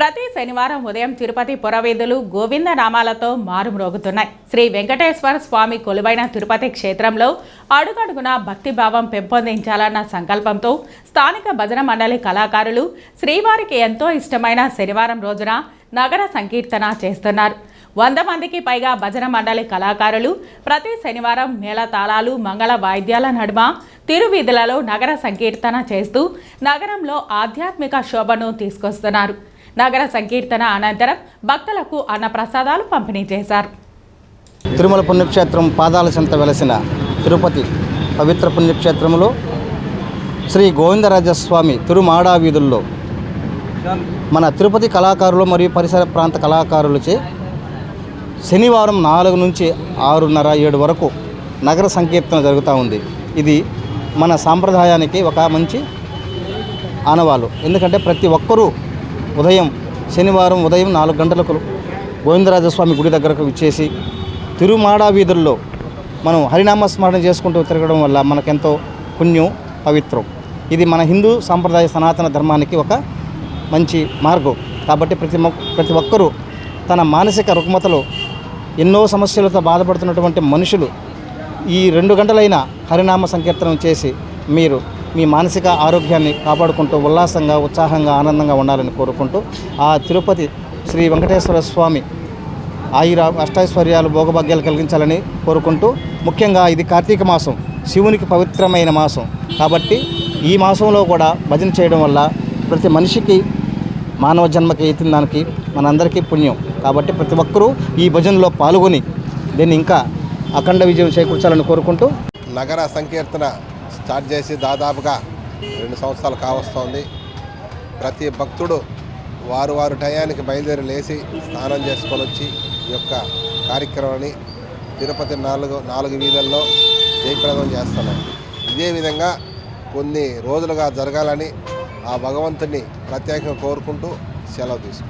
ప్రతి శనివారం ఉదయం తిరుపతి పురవీధులు గోవింద నామాలతో మారుమ్రోగుతున్నాయి. శ్రీ వెంకటేశ్వర స్వామి కొలువైన తిరుపతి క్షేత్రంలో అడుగడుగున భక్తిభావం పెంపొందించాలన్న సంకల్పంతో స్థానిక భజన మండలి కళాకారులు శ్రీవారికి ఎంతో ఇష్టమైన శనివారం రోజున నగర సంకీర్తన చేస్తున్నారు. వంద మందికి పైగా భజన మండలి కళాకారులు ప్రతి శనివారం మేళతాళాలు మంగళ వాయిద్యాల నడుమ తిరువీధులలో నగర సంకీర్తన చేస్తూ నగరంలో ఆధ్యాత్మిక శోభను తీసుకొస్తున్నారు. నగర సంకీర్తన అనంతరం భక్తులకు అన్నప్రసాదాలు పంపిణీ చేశారు. తిరుమల పుణ్యక్షేత్రం పాదాల చెంత వెలసిన తిరుపతి పవిత్ర పుణ్యక్షేత్రంలో శ్రీ గోవిందరాజస్వామి తిరుమాడా వీధుల్లో మన తిరుపతి కళాకారులు మరియు పరిసర ప్రాంత కళాకారులచే శనివారం నాలుగు నుంచి ఆరున్నర ఏడు వరకు నగర సంకీర్తన జరుగుతూ ఉంది. ఇది మన సాంప్రదాయానికి ఒక మంచి ఆనవాలు. ఎందుకంటే ప్రతి ఒక్కరూ ఉదయం శనివారం ఉదయం నాలుగు గంటలకు గోవిందరాజస్వామి గుడి దగ్గరకు విచ్చేసి తిరుమాడా వీధుల్లో మనం హరినామ స్మరణ చేసుకుంటూ తిరగడం వల్ల మనకెంతో పుణ్యం పవిత్రం. ఇది మన హిందూ సాంప్రదాయ సనాతన ధర్మానికి ఒక మంచి మార్గం. కాబట్టి ప్రతి ప్రతి ఒక్కరూ తన మానసిక రుగ్మతలో ఎన్నో సమస్యలతో బాధపడుతున్నటువంటి మనుషులు ఈ రెండు గంటలైన హరినామ సంకీర్తనం చేసి మీరు మీ మానసిక ఆరోగ్యాన్ని కాపాడుకుంటూ ఉల్లాసంగా ఉత్సాహంగా ఆనందంగా ఉండాలని కోరుకుంటూ ఆ తిరుపతి శ్రీ వెంకటేశ్వర స్వామి ఆయుర అష్టైశ్వర్యాలు భోగభాగ్యాలు కలిగించాలని కోరుకుంటూ ముఖ్యంగా ఇది కార్తీక మాసం శివునికి పవిత్రమైన మాసం. కాబట్టి ఈ మాసంలో కూడా భజన చేయడం వల్ల ప్రతి మనిషికి మానవ జన్మకి ఎత్తిన దానికి మనందరికీ పుణ్యం. కాబట్టి ప్రతి ఒక్కరూ ఈ భజనలో పాల్గొని దీన్ని ఇంకా అఖండ విజయం చేకూర్చాలని కోరుకుంటూ నగర సంకీర్తన స్టార్ట్ చేసి దాదాపుగా రెండు సంవత్సరాలు కావస్తోంది. ప్రతి భక్తుడు వారు వారు టయానికి బయలుదేరి లేచి స్నానం చేసుకొని వచ్చి ఈ యొక్క కార్యక్రమాన్ని తిరుపతి నాలుగు నాలుగు వీధుల్లో జయప్రదం చేస్తున్నాం ఇదే విధంగా కొన్ని రోజులుగా జరగాలని ఆ భగవంతుని ప్రత్యేకంగా కోరుకుంటూ సెలవు తీసుకుంటాం